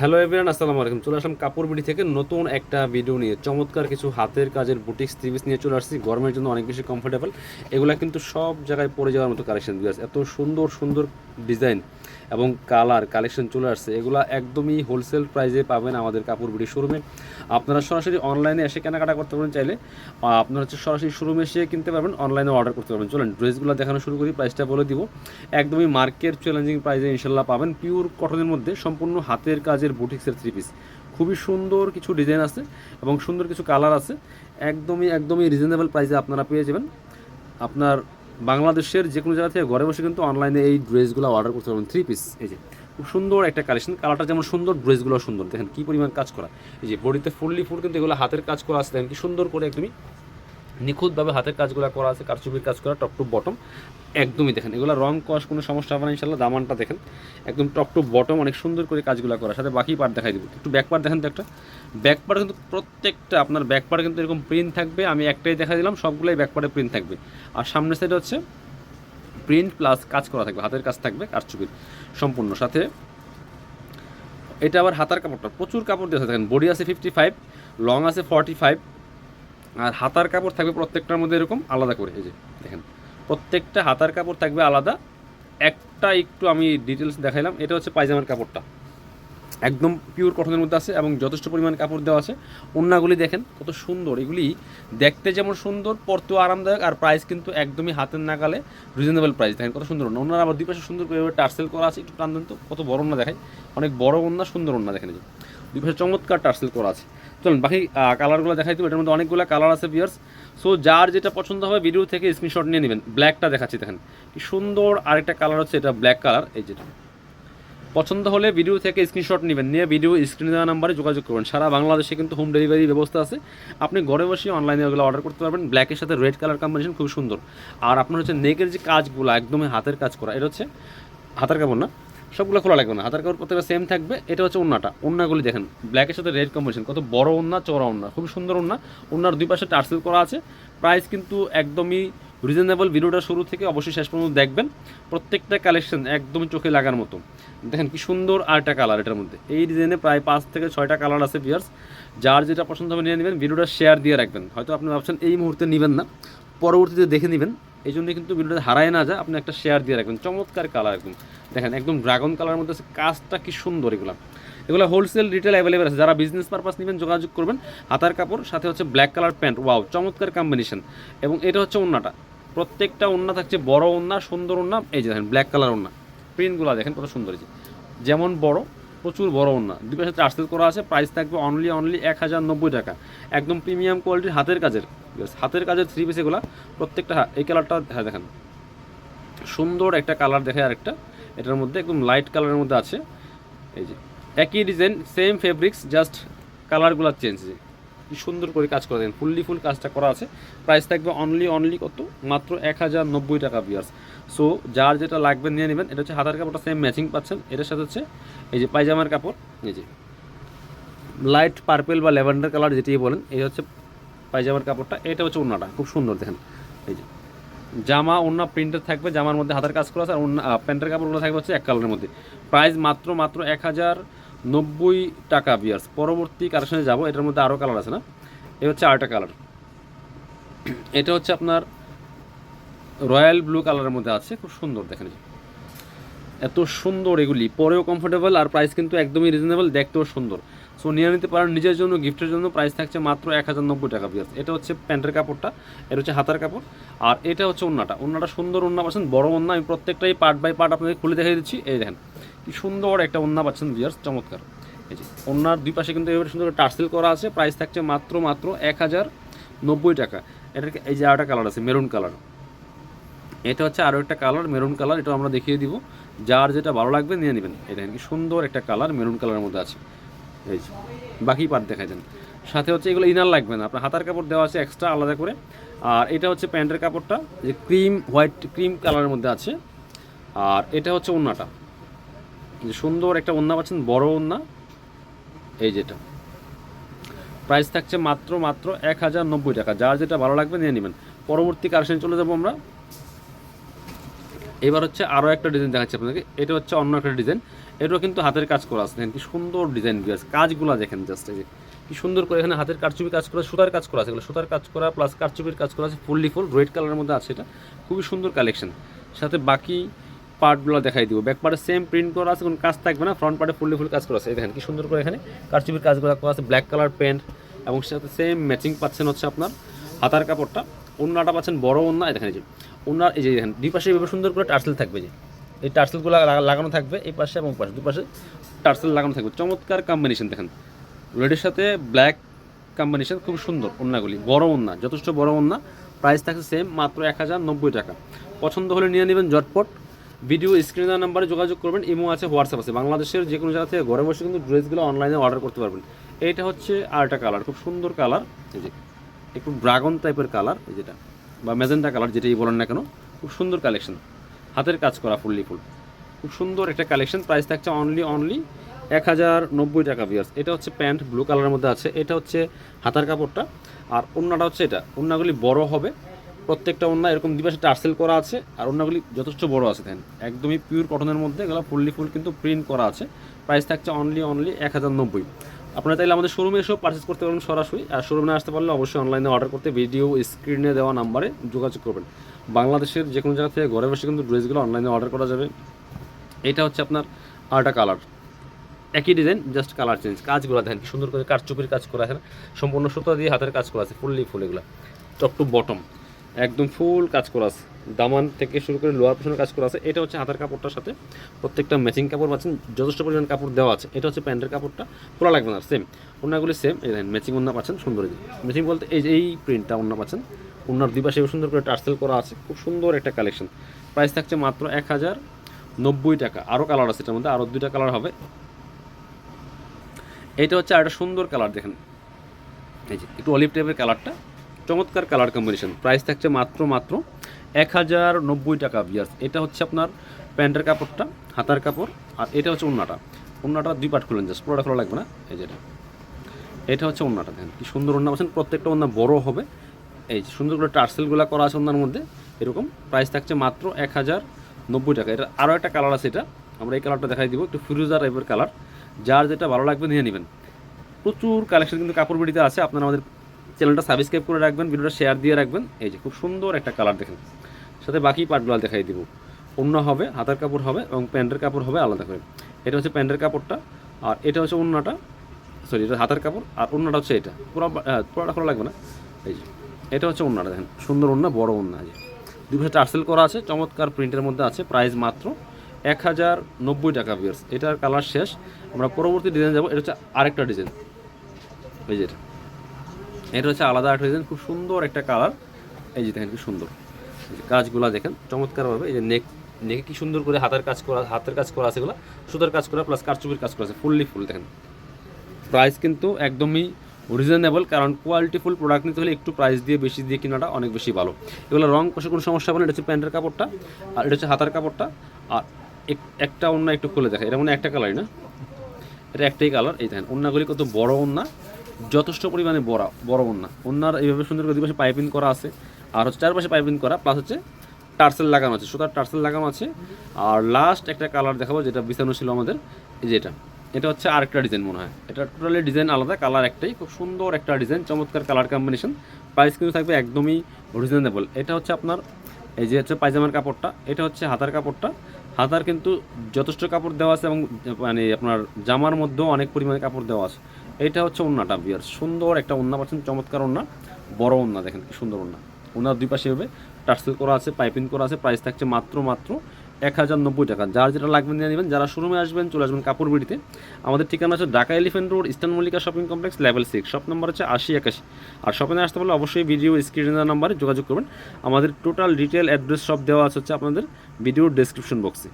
Hello everyone আসসালামু আলাইকুম। চলে আসলাম কাপড় বিডি থেকে নতুন একটা ভিডিও নিয়ে। চমৎকার কিছু হাতের কাজের বুটিক্স থ্রিপিস নিয়ে চলে আসছি। গরমের জন্য অনেক বেশি কমফোর্টেবল এগুলো কিন্তু সব জায়গায় পরে যাওয়ার মতো কালেকশন দিয়ে এত সুন্দর সুন্দর ডিজাইন এবং কালার, কালেকশন চলে আসছে। এগুলা একদমই হোলসেল প্রাইসে পাবেন আমাদের কাপড় বিডি শোরুমে। আপনারা সরাসরি অনলাইনে এসে কেনাকাটা করতে পারেন চাইলে। আপনারা হচ্ছে সরাসরি শোরুমে এসে কিনতে পারবেন অনলাইনে অর্ডার করতে পারবেন। চলেন ড্রেসগুলো দেখানো শুরু করি প্রাইসটা বলে দিব। একদমই মার্কেট চ্যালেঞ্জিং প্রাইসে ইনশাল্লাহ পাবেন। পিওর কটনের মধ্যে সম্পূর্ণ হাতের কাজের বুটিক্সের থ্রি পিস খুবই সুন্দর কিছু ডিজাইন আছে এবং সুন্দর কিছু কালার আছে। একদমই একদমই রিজনেবল প্রাইসে আপনারা পেয়ে যাবেন। আপনার বাংলাদেশের যে কোনো জায়গা থেকে ঘরে বসে কিন্তু অনলাইনে এই ড্রেসগুলো অর্ডার করতে পারবেন থ্রি পিস এই যে, খুব সুন্দর একটা কালেকশন কালারটা যেমন সুন্দর ড্রেসগুলো সুন্দর। দেখেন কী পরিমাণ কাজ করা। এই যে বডিতে ফুললি ফুল কিন্তু এগুলো হাতের কাজ করা আছে। কি সুন্দর করে একদমই নিখুঁতভাবে হাতের কাজগুলো করা আছে, কারচুপির কাজ করা, টপ টু বটম। একদমই দেখেন, এগুলো রং কস কোনো সমস্যা হবে না ইনশাল্লাহ দামানটা দেখেন। একদম টপ টু বটম, অনেক সুন্দর করে কাজগুলো করা। সাথে বাকি পার্ট দেখাই দিব। একটু ব্যাক পার্ট দেখেন তো একটা। ব্যাক পার্ট কিন্তু প্রত্যেকটা, আপনার ব্যাক পার্ট কিন্তু এরকম প্রিন্ট থাকবে। আমি একটাই দেখা দিলাম, সবগুলোই ব্যাক পার্টে প্রিন্ট থাকবে। আর সামনের সাইডে হচ্ছে প্রিন্ট প্লাস কাজ করা থাকবে, হাতের কাজ থাকবে, কারচুপির সম্পূর্ণ। সাথে এটা আবার হাতার কাপড়টা, প্রচুর কাপড় দিয়ে দেখেন বডি আছে ফিফটি ফাইভ লং আছে ফর্টি ফাইভ আর হাতার কাপড় থাকবে প্রত্যেকটার মধ্যে এরকম আলাদা করে, এই যে দেখেন। প্রত্যেকটা হাতার কাপড় থাকবে আলাদা। একটা একটু আমি ডিটেলস দেখাইলাম, এটা হচ্ছে পায়জামার কাপড়টা। একদম পিওর কটনের মধ্যে আছে এবং যথেষ্ট পরিমাণ কাপড় দেওয়া আছে। ওন্নাগুলি দেখেন কত সুন্দর। এগুলি দেখতে যেমন সুন্দর, পরতেও আরামদায়ক আর প্রাইস কিন্তু একদমই হাতের নাগালে রিজনেবল প্রাইস দেখেন কত সুন্দর ওনার আবার দুই পাশে সুন্দর করে টার্সেল করা আছে, একটু টান দেন তো। কত বড় ওন্না দেখায় অনেক বড় ওন্না, সুন্দর ওন্না দেখেন দুই পাশে চমৎকার টার্সেল করা আছে। চলুন, বাকি কালারগুলো দেখাই দেবো এটার মধ্যে অনেকগুলো কালার আছে বিয়ার্স সো যার যেটা পছন্দ হবে ভিডিও থেকে স্ক্রিনশট নিয়ে নেবেন। ব্ল্যাকটা দেখাচ্ছি, দেখেন। কি সুন্দর আরেকটা কালার হচ্ছে, এটা ব্ল্যাক কালার এই যেটা পছন্দ হলে ভিডিও থেকে স্ক্রিনশট নেবেন। নিয়ে ভিডিও স্ক্রিনে দেওয়া নাম্বারে যোগাযোগ করবেন। সারা বাংলাদেশে কিন্তু হোম ডেলিভারি ব্যবস্থা আছে। আপনি ঘরে বসে অনলাইনে ওগুলো অর্ডার করতে পারবেন। ব্ল্যাকের সাথে রেড কালার কম্বিনেশন খুব সুন্দর। আর আপনার হচ্ছে নেকের যে কাজগুলো, একদমই হাতের কাজ করা, এটা হচ্ছে হাতের কাপড় না? সবগুলো খোলা লাগবে না। হাতের কাপড় প্রত্যেকটা সেম থাকবে। এটা হচ্ছে ওনাটা ওনাগুলি দেখেন ব্ল্যাকের সাথে রেড কম্বিনেশন কত বড় ওন্না চওড়া ওন্না খুব সুন্দর ওন্না ওনার দুই পাশে টার্সেল করা আছে। প্রাইস কিন্তু একদমই রিজনেবল ভিডিওটা শুরু থেকে অবশ্যই শেষ পর্যন্ত দেখবেন। প্রত্যেকটা কালেকশন একদমই চোখে লাগার মতো। দেখেন কি সুন্দর আরেকটা কালার এটার মধ্যে। এই ডিজাইনে প্রায় পাঁচ থেকে ছয়টা কালার আছে বিয়ার্স যার যেটা পছন্দ হবে নিয়ে নেবেন ভিডিওটা শেয়ার দিয়ে রাখবেন। হয়তো আপনি ভাবছেন, এই মুহূর্তে নেবেন না। পরবর্তীতে দেখে নেবেন। এই জন্য কিন্তু ভিডিওটা হারায় না যায় আপনি একটা শেয়ার দিয়ে রাখবেন। চমৎকার কালার একদম। দেখেন, একদম ড্রাগন কালারের মধ্যে আছে। কাজটা কি সুন্দর এগুলো। এগুলো হোলসেল রিটেল অ্যাভেলেবেল আছে। যারা বিজনেস পারপাস নেবেন, যোগাযোগ করবেন। হাতার কাপড়, সাথে হচ্ছে ব্ল্যাক কালার প্যান্ট ওয়াও চমৎকার কম্বিনেশন এবং এটা হচ্ছে ওন্নাটা প্রত্যেকটা ওন্না থাকছে বড় ওন্না সুন্দর ওন্না এই যে দেখেন ব্ল্যাক কালার ওন্না প্রিন্টগুলো দেখেন কত সুন্দর যে যেমন বড়, প্রচুর বড় ওন্না দুই পাশে চার্সেল করা আছে প্রাইস থাকবে অনলি অনলি এক হাজার নব্বই টাকা। একদম প্রিমিয়াম কোয়ালিটির হাতের কাজের। হাতের কাজের থ্রি পিস এগুলো, প্রত্যেকটা এই কালারটা হ্যাঁ দেখেন। সুন্দর একটা কালার দেখে আরেকটা। এটার মধ্যে একদম লাইট কালারের মধ্যে আছে। এই যে, একই ডিজাইন সেম ফেব্রিক্স জাস্ট কালারগুলো চেঞ্জ কি সুন্দর করে কাজ করে দেন ফুললি ফুল কাজটা করা আছে। প্রাইস থাকবে অনলি অনলি কত? মাত্র এক হাজার নব্বই টাকা বিয়ার্স সো যার যেটা লাগবে নিয়ে নেবেন, এটা হচ্ছে হাতার কাপড়টা সেম ম্যাচিং পাচ্ছেন। এটার সাথে হচ্ছে এই যে পায়জামার কাপড়, এই যে লাইট পার্পেল বা ল্যাভেন্ডার কালার যেটি বলেন, এই হচ্ছে পায়জামার কাপড়টা। এটা হচ্ছে ওন্নাটা, খুব সুন্দর, দেখেন। এই যে জামা, ওন্না প্রিন্টেড থাকবে, জামার মধ্যে হাতের কাজ করা আছে, আর ওন্না প্যান্টের কাপড়গুলো থাকবে হচ্ছে এক কালারের মধ্যে। প্রাইস মাত্র মাত্র এক হাজার নব্বই টাকা বিয়ার্স পরবর্তী কালেকশনে যাব, এটার মধ্যে আরও কালার আছে না? এ হচ্ছে আরেকটা কালার এটা হচ্ছে আপনার রয়্যাল ব্লু কালারের মধ্যে আছে, খুব সুন্দর, দেখেন এত সুন্দর এগুলি, পরেও কমফোর্টেবল আর প্রাইস কিন্তু একদমই রিজনেবল দেখতেও সুন্দর। সো নিয়ে নিতে পারেন, নিজের জন্য গিফটের জন্য প্রাইস থাকছে মাত্র এক হাজার নব্বই টাকা বিয়ার্স এটা হচ্ছে প্যান্টের কাপড়টা, এটা হচ্ছে হাতার কাপড়। আর এটা হচ্ছে ওন্নাটা। ওন্নাটা সুন্দর ওন্না পাচ্ছেন, বড় ওন্না। আমি প্রত্যেকটাই পার্ট বাই পার্ট আপনাদের খুলে দেখিয়ে দিচ্ছি। এই দেখেন, কি সুন্দর একটা ওন্না পাচ্ছেন বিয়ার্স চমৎকার। এই যে, ওন্নার দুই পাশে কিন্তু এবারে সুন্দর টার্সেল করা আছে। প্রাইস থাকছে মাত্র মাত্র এক হাজার নব্বই টাকা। এটার এই যে আরেকটা কালার আছে মেরুন কালার এটা হচ্ছে আরও একটা কালার মেরুন কালার এটা আমরা দেখিয়ে দিব। যার যেটা ভালো লাগবে, নিয়ে নেবেন। এটা কি সুন্দর একটা কালার মেরুন কালারের মধ্যে আছে। এই বাকি পার্ট দেখাই দেন। সাথে হচ্ছে এগুলো ইনার লাগবে না, আপনার হাতার কাপড় দেওয়া আছে এক্সট্রা আলাদা করে। আর এটা হচ্ছে প্যান্টের কাপড়টা, যে ক্রিম হোয়াইট ক্রিম কালারের মধ্যে আছে। আর এটা হচ্ছে ওন্নাটা। যে সুন্দর একটা ওন্না পাচ্ছেন, বড় ওন্না। এই যেটা। প্রাইস থাকছে মাত্র মাত্র এক হাজার নব্বই টাকা। যার যেটা ভালো লাগবে নিয়ে নেবেন। পরবর্তী কারেকশনে চলে যাব আমরা। এবার হচ্ছে আরও একটা ডিজাইন দেখাচ্ছি আপনাকে এটা হচ্ছে অন্য একটা ডিজাইন এটাও কিন্তু হাতের কাজ করা আছে। দেখেন কি সুন্দর ডিজাইন বিয়ার্স কাজগুলো দেখেন জাস্ট এই যে, কি সুন্দর করে এখানে হাতের কারচুপি কাজ করা, সুতার কাজ করা আছে। এগুলো সুতার কাজ করা প্লাস কারচুপির কাজ করা আছে ফুললি ফুল রেড কালারের মধ্যে আছে এটা। খুবই সুন্দর কালেকশন সাথে বাকি পার্টগুলো দেখাই দিব। ব্যাক পার্টে সেম প্রিন্ট করা আছে, কোনো কাজ থাকবে না। ফ্রন্ট পার্টে ফুললি ফুল কাজ করা আছে। দেখেন কি সুন্দর করে এখানে কারচুপির কাজগুলো করা আছে ব্ল্যাক কালার প্যান্ট এবং সাথে সেম ম্যাচিং পাচ্ছেন হচ্ছে আপনার হাতার কাপড়টা। ওন্নাটা পাচ্ছেন বড় দেখেন এই যে ওন্নার এই যে দেখেন, দুই পাশে এভাবে সুন্দর করে টার্সেল থাকবে যে। এই টার্সেলগুলো লাগানো থাকবে এই পাশে এবং পাশে দুপাশে টার্সেল লাগানো থাকবে। চমৎকার কম্বিনেশন দেখেন। রেডের সাথে ব্ল্যাক কম্বিনেশন খুব সুন্দর ওন্নাগুলি বড় ওন্না যথেষ্ট বড় ওন্না প্রাইস থাকছে সেম মাত্র এক হাজার নব্বই টাকা। পছন্দ হলে নিয়ে নেবেন জটপট ভিডিও স্ক্রিনার নাম্বারে যোগাযোগ করবেন, ইমো আছে, হোয়াটসঅ্যাপ আছে। বাংলাদেশের যে কোনো জায়গা থেকে ঘরে বসে কিন্তু ড্রেসগুলো অনলাইনে অর্ডার করতে পারবেন। এইটা হচ্ছে আরেকটা কালার খুব সুন্দর কালার এই যে, একটু ড্রাগন টাইপের কালার এই যেটা, বা মেজেন্টা কালার যেটাই বলেন না কেন, খুব সুন্দর কালেকশন হাতের কাজ করা ফুললি ফুল। খুব সুন্দর একটা কালেকশন, প্রাইস থাকছে অনলি অনলি এক হাজার নব্বই টাকা বিয়ার্স এটা হচ্ছে প্যান্ট, ব্লু কালারের মধ্যে আছে। এটা হচ্ছে হাতার কাপড়টা। আর অন্যটা হচ্ছে এটা। অন্যগুলি বড় হবে। প্রত্যেকটা ওন্না এরকম দিবাসে টার্সেল করা আছে। আর অন্যগুলি যথেষ্ট বড় আছে দেখেন। একদমই পিওর কটনের মধ্যে এগুলো ফুললি ফুল কিন্তু প্রিন্ট করা আছে। প্রাইস থাকছে অনলি অনলি এক হাজার নব্বই। আপনারা চাইলে আমাদের শোরুমে এসেও পারচেস করতে পারবেন সরাসরি। আর শোরুমে আসতে পারলে অবশ্যই অনলাইনে অর্ডার করতে ভিডিও স্ক্রিনে দেওয়া নাম্বারে যোগাযোগ করবেন। বাংলাদেশের যে কোনো জায়গা থেকে ঘরে বসে কিন্তু ড্রেসগুলো অনলাইনে অর্ডার করা যাবে। এটা হচ্ছে আপনার আরেকটা কালার একই ডিজাইন জাস্ট কালার চেঞ্জ কাজগুলো দেখেন সুন্দর করে কারচুপির কাজ করা আছে। সম্পূর্ণ সুতা দিয়ে হাতের কাজ করা আছে, ফুললি ফুল এগুলো। টপ টু বটম একদম ফুল কাজ করা আছে। দামান থেকে শুরু করে লোয়ার পোশনের কাজ করা আছে। এটা হচ্ছে হাতের কাপড়টার সাথে প্রত্যেকটা ম্যাচিং কাপড় পাচ্ছেন। যথেষ্ট পরিমাণ কাপড় দেওয়া আছে। এটা হচ্ছে প্যান্টের কাপড়টা। খোলা লাগবে না সেম ওনাগুলি সেম এই দেখেন ম্যাচিং ওনা পাচ্ছেন, সুন্দর ম্যাচিং বলতে এই যে, এই প্রিন্টটা ওনা পাচ্ছেন। ওনার দুই পাশে সুন্দর করে টার্সেল করা আছে, খুব সুন্দর একটা কালেকশন প্রাইস থাকছে মাত্র এক হাজার নব্বই টাকা। আরও কালার আছে এটার মধ্যে আরও দুইটা কালার হবে। এটা হচ্ছে আরেকটা সুন্দর কালার দেখেন। এই যে, একটু অলিভ টাইপের কালারটা চমৎকার কালার কম্বিনেশন প্রাইস থাকছে মাত্র মাত্র এক হাজার নব্বই টাকা বিয়ার্স এটা হচ্ছে আপনার প্যান্টের কাপড়টা, হাতার কাপড়, আর এটা হচ্ছে উন্নাটা উন্নাটা দুই পাট খুলেন জাস্ট পুরোটা খোলা লাগবে না? এই যেটা এটা। হচ্ছে উন্নাটা দেখেন, কি সুন্দর উন্না পাচ্ছেন প্রত্যেকটা উন্না বড় হবে। এই সুন্দর করে টার্সেলগুলো করা আছে ওনার মধ্যে, এরকম প্রাইস থাকছে মাত্র এক হাজার নব্বই টাকা। এটা আরও একটা কালার আছে এটা। আমরা এই কালারটা দেখাই দিব, একটু ফিরোজা টাইপের কালার যার যেটা ভালো লাগবে নিয়ে নেবেন। প্রচুর কালেকশন কিন্তু কাপড় বিড়িতে আছে। আপনারা আমাদের চ্যানেলটা সাবস্ক্রাইব করে রাখবেন, ভিডিওটা শেয়ার দিয়ে রাখবেন। এই যে খুব সুন্দর একটা কালার দেখেন। সাথে বাকি পার্টগুলো দেখাই দিব। অন্য হবে, হাতার কাপড় হবে এবং প্যান্টের কাপড় হবে আলাদা করে। এটা হচ্ছে প্যান্টের কাপড়টা আর এটা হচ্ছে অন্যটা সরি এটা হাতার কাপড় আর অন্যটা হচ্ছে এটা। পুরো পুরোটা খোলা লাগবে না। এই যে। এটা হচ্ছে অন্যটা দেখেন। সুন্দর অন্য বড় অন্য আছে দুই পাশে টার্সেল করা আছে, চমৎকার প্রিন্টের মধ্যে আছে, প্রাইস মাত্র এক হাজার নব্বই টাকা বিয়ার্স এটার কালার শেষ। আমরা পরবর্তী ডিজাইন যাব, এটা হচ্ছে আরেকটা ডিজাইন এই যে এটা। এটা হচ্ছে আলাদা একটা ডিজাইন খুব সুন্দর একটা কালার। এই যে দেখেন কি সুন্দর। কাজগুলো দেখেন, চমৎকারভাবে, এই যে নেক, নেকে কি সুন্দর করে হাতের কাজ করা, হাতের কাজ করা আছে এগুলো, সুতার কাজ করা প্লাস কারচুপির কাজ করা আছে, ফুললি ফুল, দেখেন। প্রাইস কিন্তু একদমই রিজনেবল কারণ কোয়ালিটিফুল প্রোডাক্ট নিতে হলে একটু প্রাইস দিয়ে বেশি দিয়ে কেনাটা অনেক বেশি ভালো। এগুলো রং কষে কোনো সমস্যা হবে না, এটা হচ্ছে প্যান্টের কাপড়টা, আর এটা হচ্ছে হাতার কাপড়টা, আর এক- একটা অন্য একটু খুলে দেখা এটা মানে একটা কালারই না? এটা একটাই কালার এই দেখেন ওন্নাগুলি কত বড় ওন্না যথেষ্ট পরিমাণে বড় বড় ওন্না ওন্নার এইভাবে সুন্দর করে দুপাশে পাইপিং করা আছে, আর হচ্ছে চারপাশে পাইপিং করা প্লাস হচ্ছে টার্সেল লাগানো আছে। সুতার টার্সেল লাগানো আছে, আর লাস্ট একটা কালার দেখাবো, যেটা বিছানো ছিল আমাদের, এই যে এটা। এটা হচ্ছে আরেকটা ডিজাইন মনে হয়। এটা টোটালি ডিজাইন আলাদা কালার একটাই। খুব সুন্দর একটা ডিজাইন, চমৎকার কালার কম্বিনেশন প্রাইস কিন্তু থাকবে একদমই রিজনেবল এটা হচ্ছে আপনার, এই যে হচ্ছে পায়জামার কাপড়টা, এটা হচ্ছে হাতার কাপড়টা। হাতার কিন্তু যথেষ্ট কাপড় দেওয়া আছে এবং মানে আপনার জামার মধ্যেও অনেক পরিমাণে কাপড় দেওয়া আছে। এটা হচ্ছে ওন্নাটা বিয়ার সুন্দর একটা ওন্না পাচ্ছেন, চমৎকার ওন্না। বড় ওন্না, দেখেন সুন্দর ওন্না। ওনার দুই পাশে হবে টার্সেল করা আছে, পাইপিং করা আছে প্রাইস থাকছে মাত্র মাত্র এক হাজার নব্বই টাকা। যার যেটা লাগবে নিয়ে নেবেন, যারা শোরুমে আসবেন, চলে আসবেন কাপড় বিড়িতে আমাদের ঠিকানা আছে Dhaka elephant road eastern Mallika shopping complex level six shop number হচ্ছে আশি একাশি। আর শপিংয়ে আসতে পারলে অবশ্যই ভিডিও স্ক্রিনের নাম্বারে যোগাযোগ করবেন। আমাদের টোটাল ডিটেল অ্যাড্রেস সব দেওয়া আছে হচ্ছে আপনাদের ভিডিওর ডেসক্রিপশন বক্সে